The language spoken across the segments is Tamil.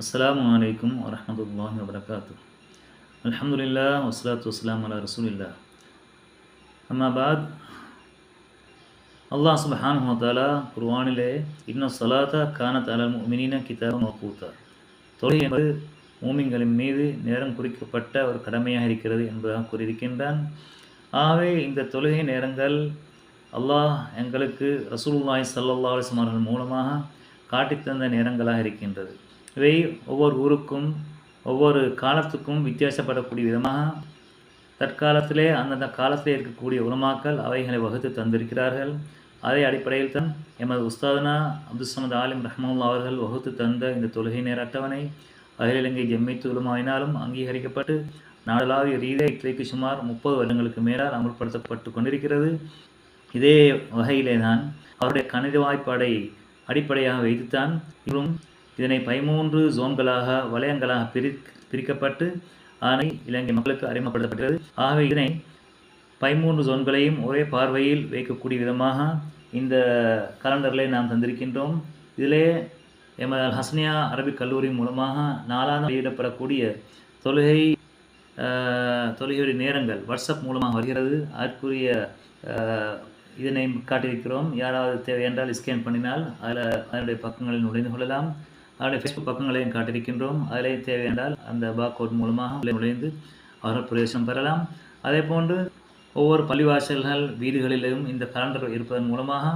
அஸ்லாம் அலைக்கும் வரமத்துல்லாஹி வபரகாத்து. அலமதுல்லா வஸ்லாத்து வஸ்லாம் அலா ரசூலில்லா அம்மாபாத் அல்லாஹ் சுபஹான் வ குர்வானிலே இன்னும் சலாத்தா ஸலாத்த கானத் அலல் முஃமினீன கிதாபன் மவ்கூத்தா தொழுகை என்பது ஊமிங்களின் மீது நேரம் குறிக்கப்பட்ட ஒரு கடமையாக இருக்கிறது என்பதாக கூறியிருக்கின்றான். ஆகவே இந்த தொழுகை நேரங்கள் அல்லாஹ் எங்களுக்கு ரசூலுல்லாஹி ஸல்லல்லாஹு அலிஸ்மார்கள் மூலமாக காட்டித்தந்த நேரங்களாக இருக்கின்றது. இவை ஒவ்வொரு ஊருக்கும் ஒவ்வொரு காலத்துக்கும் வித்தியாசப்படக்கூடிய விதமாக தற்காலத்திலே அந்தந்த காலத்திலே இருக்கக்கூடிய உலமாக்கள் அவைகளை வகுத்து தந்திருக்கிறார்கள். அதே அடிப்படையில் தான் எமது உஸ்தாதனா அப்துல் சமத் ஆலிம் ரஹ்மல்லா அவர்கள் வகுத்து தந்த இந்த தொழுகை நேர அட்டவணை அகில இலங்கை ஜம்மித்து உலமாயினாலும் அங்கீகரிக்கப்பட்டு நாடளாவிய ரீதியாக இன்றைக்கு சுமார் முப்பது வருடங்களுக்கு மேலால் அமுல்படுத்தப்பட்டு கொண்டிருக்கிறது. இதே வகையிலே தான் அவருடைய கணித வாய்ப்பாடை அடிப்படையாக வைத்துத்தான் இவரும் இதனை பதிமூன்று ஜோன்களாக வலயங்களாக பிரி பிரிக்கப்பட்டு ஆணை இலங்கை மக்களுக்கு அறிமுகப்படுத்தப்பட்டது. ஆகவே இதனை பதிமூன்று ஜோன்களையும் ஒரே பார்வையில் வைக்கக்கூடிய விதமாக இந்த கலண்டர்களை நாம் தந்திருக்கின்றோம். இதிலே எமது ஹஸ்னியா அரபிக் கல்லூரி மூலமாக நாளாக வெளியிடப்படக்கூடிய தொழுகை தொழுகையுடைய நேரங்கள் வாட்ஸ்அப் மூலமாக வருகிறது. அதற்குரிய இதனை காட்டியிருக்கிறோம். யாராவது தேவை என்றால் ஸ்கேன் பண்ணினால் அதில் அதனுடைய பக்கங்களில் நுழைந்து கொள்ளலாம். அவருடைய ஃபேஸ்புக் பக்கங்களையும் காட்டியிருக்கின்றோம். அதிலே தேவை என்றால் அந்த பார்கோட் மூலமாக நுழைந்து அவர்கள் பிரவேசம் பெறலாம். அதே போன்று ஒவ்வொரு பள்ளிவாசல்கள் வீடுகளிலும் இந்த கலண்டர் இருப்பதன் மூலமாக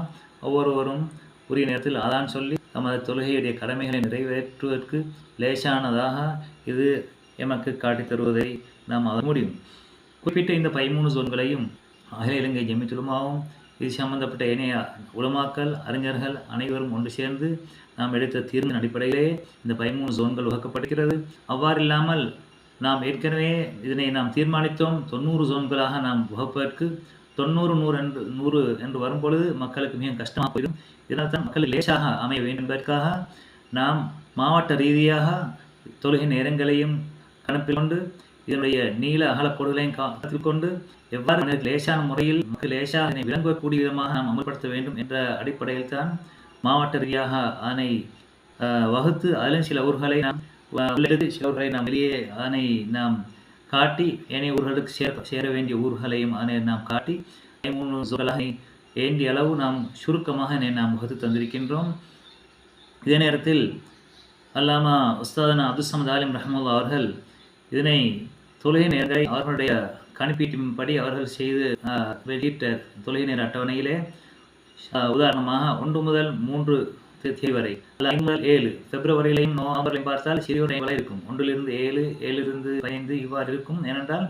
ஒவ்வொருவரும் உரிய நேரத்தில் அதான் சொல்லி நமது தொழுகையுடைய கடமைகளை நிறைவேற்றுவதற்கு லேசானதாக இது எமக்கு காட்டித் தருவதை நாம் அத முடியும். குறிப்பிட்ட இந்த பதிமூணு ஜோன்களையும் அகில இலங்கை ஜெமித்துலுமாவும் இது சம்பந்தப்பட்ட இணைய உலமாக்கல் அறிஞர்கள் அனைவரும் ஒன்று சேர்ந்து நாம் எடுத்த தீர்வின் அடிப்படையிலே இந்த பதிமூணு ஜோன்கள் வகுக்கப்படுகிறது அவ்வாறு இல்லாமல் நாம் ஏற்கனவே இதனை நாம் தீர்மானித்தோம். தொண்ணூறு ஜோன்களாக நாம் வகுப்பதற்கு தொண்ணூறு நூறு என்று நூறு என்று வரும்பொழுது மக்களுக்கு மிக கஷ்டமாக போயிடும். இதனால் தான் மக்கள் லேசாக அமைய வேண்டும் என்பதற்காக நாம் மாவட்ட ரீதியாக தொழுகை நேரங்களையும் கணக்கில் கொண்டு இதனுடைய நீள அகலக்கோடுகளையும் கருத்தில் கொண்டு எவ்வாறு லேசான முறையில் மக்கள் லேசாக அதனை விளங்கக்கூடிய விதமாக நாம் அமல்படுத்த வேண்டும் என்ற அடிப்படையில் தான் மாவட்ட ரீதியாக அதனை வகுத்து அதிலும் சில ஊர்களை நாம் உள்ளது சில ஊர்களை நாம் வெளியே அதனை நாம் காட்டி ஏனைய ஊர்களுக்கு சேர சேர வேண்டிய ஊர்களையும் அதனை நாம் காட்டி மூணு சொற்களாக அளவு நாம் சுருக்கமாக இதனை நாம் வகுத்து தந்திருக்கின்றோம். இதே நேரத்தில் அல்லாமா உஸ்தாதனா அப்துல் சமத் ஆலிம் ரஹமுல்லா அவர்கள் இதனை தொழுகை நேரங்களை அவர்களுடைய கணிப்பீட்டின்படி அவர்கள் செய்து வெளியிட்ட தொழுகை நேர அட்டவணையிலே உதாரணமாக ஒன்று முதல் மூன்று தேதி வரை ஐந்து முதல் ஏழு பிப்ரவரியிலையும் நவம்பர்லையும் பார்த்தால் சிறிய டைம்களை இருக்கும். ஒன்றிலிருந்து ஏழு ஏழிலிருந்து ஐந்து இவ்வாறு இருக்கும். ஏனென்றால்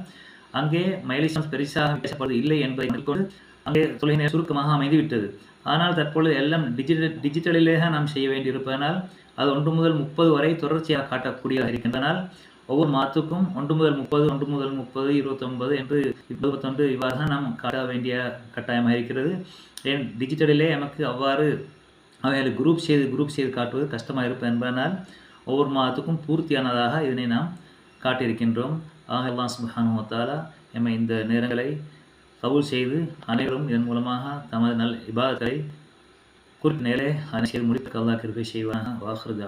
அங்கே மைலேஜ் பெரிசாக பேசப்படுவது இல்லை என்பதை கொண்டு அங்கே தொலை நேரம் சுருக்கமாக அமைந்துவிட்டது. ஆனால் தற்பொழுது எல்லாம் டிஜிட்டல் டிஜிட்டலிலே நாம் செய்ய வேண்டியிருப்பதனால் அது ஒன்று முதல் முப்பது வரை தொடர்ச்சியாக காட்டக்கூடியதாக இருக்கின்றனால் ஒவ்வொரு மாதத்துக்கும் ஒன்று முதல் முப்பது ஒன்று முதல் முப்பது இருபத்தொன்பது என்று இருபத்தொன்று இவ்வாறு தான் நாம் காட்ட வேண்டிய கட்டாயமாக இருக்கிறது. ஏன்? டிஜிட்டலிலே நமக்கு அவ்வாறு அவைகளை குரூப் செய்து குரூப் செய்து காட்டுவது கஷ்டமாக இருப்பது என்பதனால் ஒவ்வொரு மாதத்துக்கும் பூர்த்தியானதாக இதனை நாம் காட்டியிருக்கின்றோம். ஆக எல்லாம் சுபஹானுவத்தாலா எம்மை இந்த நேரங்களை கவுல் செய்து அனைவரும் இதன் மூலமாக தமது நல் இபாதத்தை குறிப்பிட்ட நேரே அதை செய்து முடித்து அல்லா கிருப்பை செய்வான வாஹர்